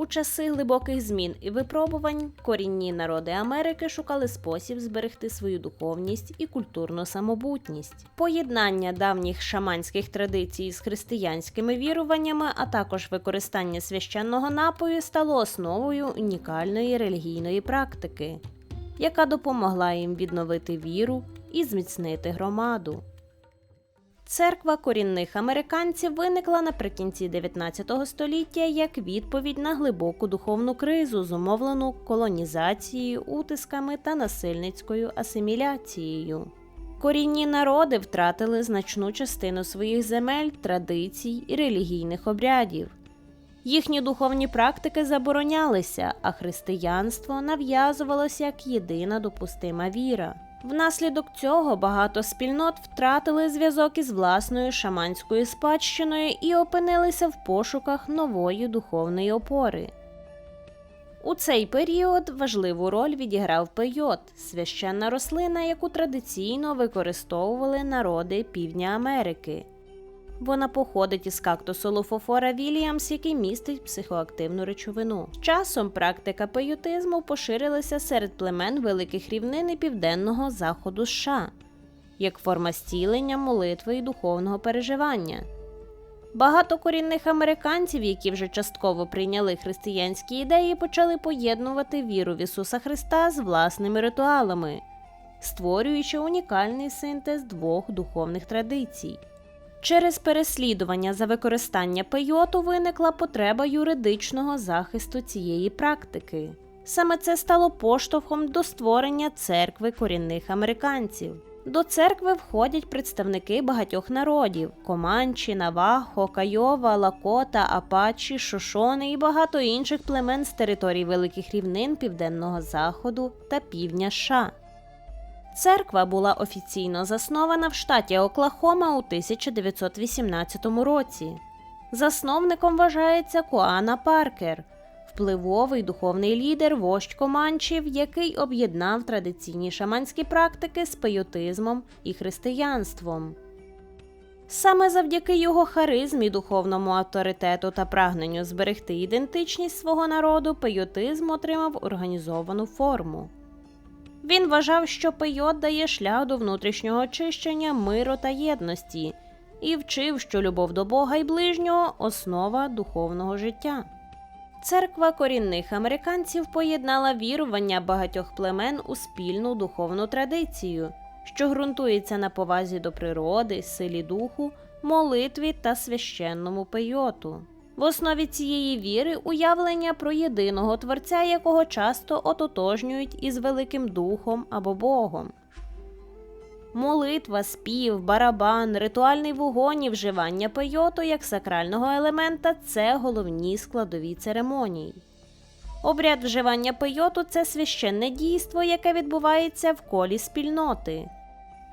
У часи глибоких змін і випробувань корінні народи Америки шукали спосіб зберегти свою духовність і культурну самобутність. Поєднання давніх шаманських традицій з християнськими віруваннями, а також використання священного напою стало основою унікальної релігійної практики, яка допомогла їм відновити віру і зміцнити громаду. Церква корінних американців виникла наприкінці 19 століття як відповідь на глибоку духовну кризу, зумовлену колонізацією, утисками та насильницькою асиміляцією. Корінні народи втратили значну частину своїх земель, традицій і релігійних обрядів. Їхні духовні практики заборонялися, а християнство нав'язувалося як єдина допустима віра. Внаслідок цього багато спільнот втратили зв'язок із власною шаманською спадщиною і опинилися в пошуках нової духовної опори. У цей період важливу роль відіграв пейот священна рослина, яку традиційно використовували народи Півдня Америки. Вона походить із кактусу Луфофора Вільямс, який містить психоактивну речовину. З часом практика пеютизму поширилася серед племен великих рівнин і південного заходу США як форма стілення, молитви і духовного переживання. Багато корінних американців, які вже частково прийняли християнські ідеї, почали поєднувати віру в Ісуса Христа з власними ритуалами, створюючи унікальний синтез двох духовних традицій. Через переслідування за використання пейоту виникла потреба юридичного захисту цієї практики. Саме це стало поштовхом до створення церкви корінних американців. До церкви входять представники багатьох народів: Команчі, Навахо, Кайова, Лакота, Апачі, Шошони і багато інших племен з територій великих рівнин Південного Заходу та Півдня США. Церква була офіційно заснована в штаті Оклахома у 1918 році. Засновником вважається Коана Паркер, впливовий духовний лідер вождь Команчів, який об'єднав традиційні шаманські практики з пейотизмом і християнством. Саме завдяки його харизмі, духовному авторитету та прагненню зберегти ідентичність свого народу, пейотизм отримав організовану форму. Він вважав, що пейот дає шлях до внутрішнього очищення, миру та єдності, і вчив, що любов до Бога і ближнього основа духовного життя. Церква корінних американців поєднала вірування багатьох племен у спільну духовну традицію, що ґрунтується на повазі до природи, силі духу, молитві та священному пейоту. В основі цієї віри уявлення про єдиного творця, якого часто ототожнюють із Великим Духом або Богом. Молитва, спів, барабан, ритуальний вогонь і вживання пейоту як сакрального елемента це головні складові церемонії. Обряд вживання пейоту це священне дійство, яке відбувається в колі спільноти.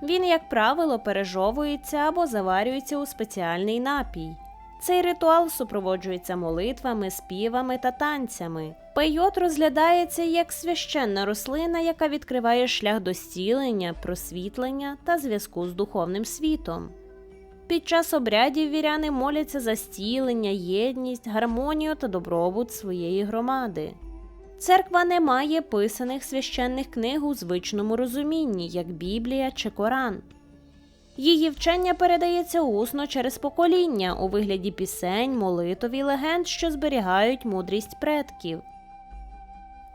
Він, як правило, пережовується або заварюється у спеціальний напій. Цей ритуал супроводжується молитвами, співами та танцями. Пейот розглядається як священна рослина, яка відкриває шлях до зцілення, просвітлення та зв'язку з духовним світом. Під час обрядів віряни моляться за зцілення, єдність, гармонію та добробут своєї громади. Церква не має писаних священних книг у звичному розумінні, як Біблія чи Коран. Її вчення передається усно через покоління у вигляді пісень, молитов і легенд, що зберігають мудрість предків.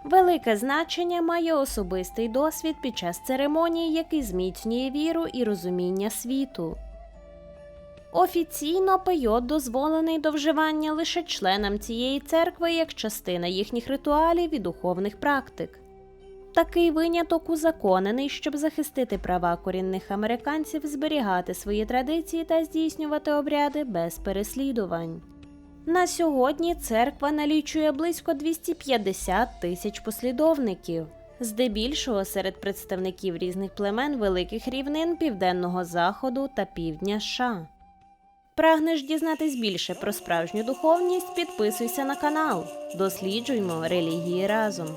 Велике значення має особистий досвід під час церемонії, який зміцнює віру і розуміння світу. Офіційно пейот дозволений до вживання лише членам цієї церкви як частина їхніх ритуалів і духовних практик. Такий виняток узаконений, щоб захистити права корінних американців зберігати свої традиції та здійснювати обряди без переслідувань. На сьогодні церква налічує близько 250 тисяч послідовників, здебільшого серед представників різних племен великих рівнин Південного Заходу та Півдня США. Прагнеш дізнатись більше про справжню духовність? Підписуйся на канал. Досліджуймо релігії разом.